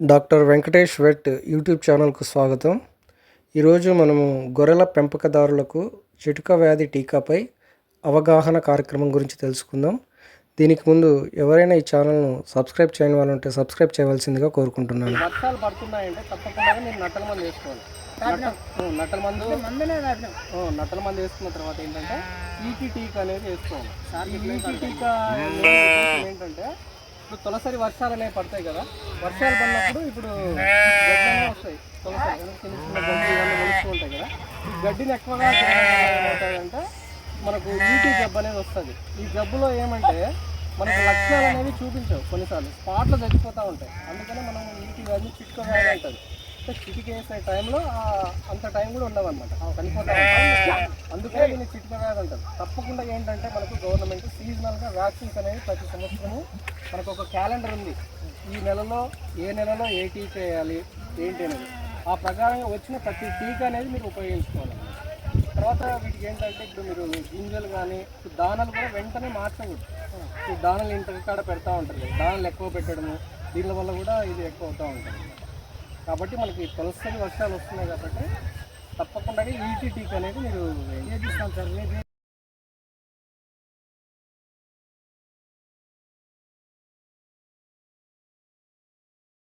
Doctor Venkatesh wet YouTube ఛానల్కు స్వాగతం. ఈరోజు మనము గొర్రెల పెంపకదారులకు చిటుక వ్యాధి టీకాపై అవగాహన కార్యక్రమం గురించి తెలుసుకుందాం. దీనికి ముందు ఎవరైనా ఈ ఛానల్ను సబ్స్క్రైబ్ చేయని వాళ్ళు ఉంటే సబ్స్క్రైబ్ చేయవలసిందిగా కోరుకుంటున్నాను. వర్షాలు పడుతున్నాయంటే తప్పకుండా మీరు నట్టల మందు వేసుకోవాలి. నట్టల మందు ఆ, నట్టల మందు వేసుకున్న తర్వాత ఏంటంటే ఈటీ టీకా అనేది వేసుకోవాలి. ఈ ఈటీ టీకా ఏంటంటే ఇప్పుడు తొలసరి వర్షాలు అనేవి పడతాయి కదా. వర్షాలు పడినప్పుడు ఇప్పుడు వస్తాయి. తొలసరి చిన్న చిన్న గడ్డి ఇవన్నీ మొలుస్తూ ఉంటాయి కదా. ఈ గడ్డిని ఎక్కువగా తినడం ఏమవుతుందంటే మనకు ఈటీ జబ్బు అనేది వస్తుంది. ఈ జబ్బులో ఏమంటే మనకు లక్షణాలు అనేవి చూపించవు కొన్నిసార్లు. స్పాట్లో చచ్చిపోతూ ఉంటాయి. అందుకని మనం ఈటీ వ్యాధి చిట్క వ్యాధి అంటుంది అంటే చిటికేసే టైంలో అంత టైం కూడా ఉండవన్నమాట. కనిపోతా ఉంటాం అందుకే దీన్ని చిట్క వ్యాధి అంటారు తప్పకుండా ఏంటంటే మనకు గవర్నమెంట్ సీజనల్గా వ్యాక్సిన్స్ అనేవి ప్రతి సంవత్సరము మనకు ఒక క్యాలెండర్ ఉంది. ఈ నెలలో ఏ నెలలో ఏ టీకా వేయాలి ఏంటి అనేది. ఆ ప్రకారంగా వచ్చిన ప్రతి టీకా అనేది మీరు ఉపయోగించుకోవాలి. తర్వాత వీటికి ఏంటంటే ఇప్పుడు మీరు గింజలు కానీ ఇప్పుడు దానాలు కూడా వెంటనే మార్చకూడదు. ఈ దానాలు ఇంటి కాడ పెడతా ఉంటారు దానాలు ఎక్కువ పెట్టడము దీనివల్ల కూడా ఇది ఎక్కువ అవుతూ ఉంటుంది. కాబట్టి మనకి తొలసరి వర్షాలు వస్తున్నాయి కాబట్టి తప్పకుండా ఈటీ టీకా అనేది మీరు వేయించుకోవాలి సార్?